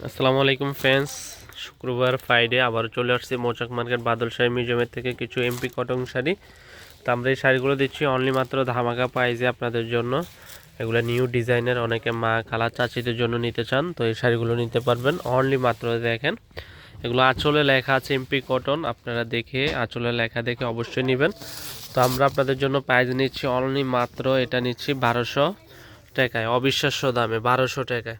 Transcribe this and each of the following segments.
আসসালামু আলাইকুম ফ্রেন্ডস, শুক্রবার ফ্রাইডে আবার চলে আসছি মৌচাক মার্কেট বাদল শাড়ি মিউজিয়ামের থেকে কিছু এমপি কটন শাড়ি। তো আমরা এই শাড়িগুলো দিচ্ছি অনলি মাত্র ধামাকা প্রাইজে আপনাদের জন্য। এগুলো নিউ ডিজাইনের অনেকে মা, খালা, চাচিদের জন্য নিতে চান, তো এই শাড়িগুলো নিতে পারবেন অনলি মাত্র দেখেন। এগুলো আঁচলে লেখা আছে এমপি কটন আপনারা দেখে আঁচলে লেখা দেখে অবশ্যই নেবেন। তো আমরা আপনাদের জন্য প্রাইজ নিচ্ছি অনলি মাত্র, এটা নিচ্ছি বারোশো। টাকায়, অবিশ্বাস্য দামে, বারোশো টাকায়।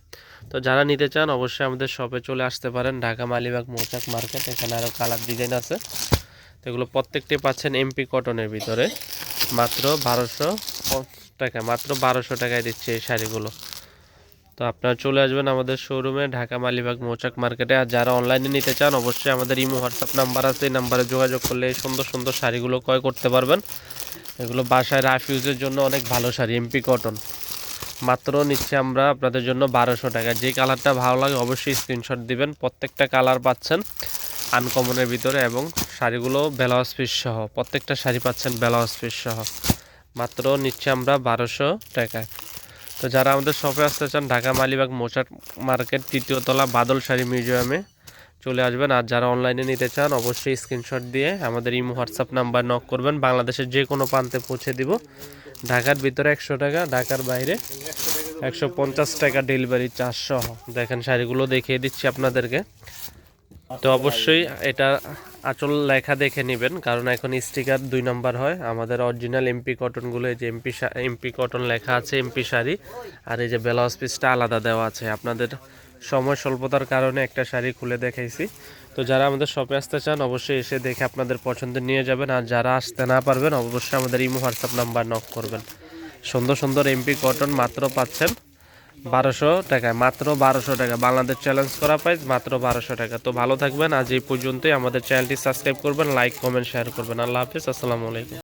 তো যারা নিতে চান, অবশ্যই আমাদের শপে চলে আসতে পারেন। ঢাকা মালিবাগ মৌচাক মার্কেট, এখানে আরও কালার ডিজাইন আছে। তো এগুলো প্রত্যেকটি পাচ্ছেন এমপি কটনের ভিতরে। মাত্র বারোশো টাকা, মাত্র বারোশো টাকায় দিচ্ছে এই শাড়িগুলো। তো আপনারা চলে আসবেন আমাদের শোরুমে ঢাকা মালিবাগ মৌচাক মার্কেটে আর যারা অনলাইনে নিতে চান, অবশ্যই আমাদের ইমো, হোয়াটসঅ্যাপ নাম্বার আছে। এই নাম্বারে যোগাযোগ করলে এই সুন্দর সুন্দর শাড়িগুলো ক্রয় করতে পারবেন। এগুলো বাসায় রাফ ইউজের জন্য অনেক ভালো শাড়ি এমপি কটন মাত্র নিচ্ছে আমরা আপনাদের জন্য বারোশো টাকা। যে কালারটা ভালো লাগে অবশ্যই স্ক্রিনশট দিবেন। প্রত্যেকটা কালার পাচ্ছেন আনকমনের ভিতরে এবং শাড়িগুলো ব্লাউজ পিস সহ। প্রত্যেকটা শাড়ি পাচ্ছেন ব্লাউজ পিস সহ। মাত্র নিচ্ছে আমরা বারোশো টাকায় তো যারা আমাদের শপে আসতে চান, ঢাকা, মালিবাগ মোচাট মার্কেট, তৃতীয় তলা, বাদল শাড়ি মিউজিয়ামে চলে আসবেন। আর যারা অনলাইনে নিতে চান, অবশ্যই স্ক্রিনশট দিয়ে আমাদের ইমো হোয়াটসঅ্যাপ নাম্বার নক করবেন। বাংলাদেশের যে কোনো প্রান্তে পৌঁছে দিব। ঢাকার ভিতরে একশো টাকা, ঢাকার বাইরে একশো পঞ্চাশ টাকা ডেলিভারি সহ। দেখেন, শাড়িগুলো দেখিয়ে দিচ্ছি আপনাদেরকে। তো অবশ্যই এটা আচল লেখা দেখে নেবেন, কারণ এখন স্টিকার দুই নাম্বার হয়। আমাদের অরিজিনাল এমপি কটনগুলো এই যে এমপি এমপি কটন লেখা আছে এমপি শাড়ি। আর এই যে ব্লাউজ পিসটা আলাদা দেওয়া আছে। আপনাদের সময় স্বল্পতার কারণে একটা শাড়ি খুলে দেখাইছি। তো যারা আমাদের শপে আসতে চান, অবশ্যই এসে দেখে আপনাদের পছন্দ নিয়ে যাবেন। আর যারা আসতে না পারবেন, অবশ্যই আমাদের ইমো হোয়াটসঅ্যাপ নাম্বার নক করবেন। সুন্দর সুন্দর এমপি কটন মাত্র পাচ্ছেন বারোশো টাকায়, মাত্র বারোশো টাকা বাংলাদেশ চ্যালেঞ্জ করা প্রাইস মাত্র বারোশো টাকা। তো ভালো থাকবেন। আজ এই পর্যন্তই। আমাদের চ্যানেলটি সাবস্ক্রাইব করবেন লাইক কমেন্ট শেয়ার করবেন। আল্লাহ হাফিজ। আসসালামু আলাইকুম।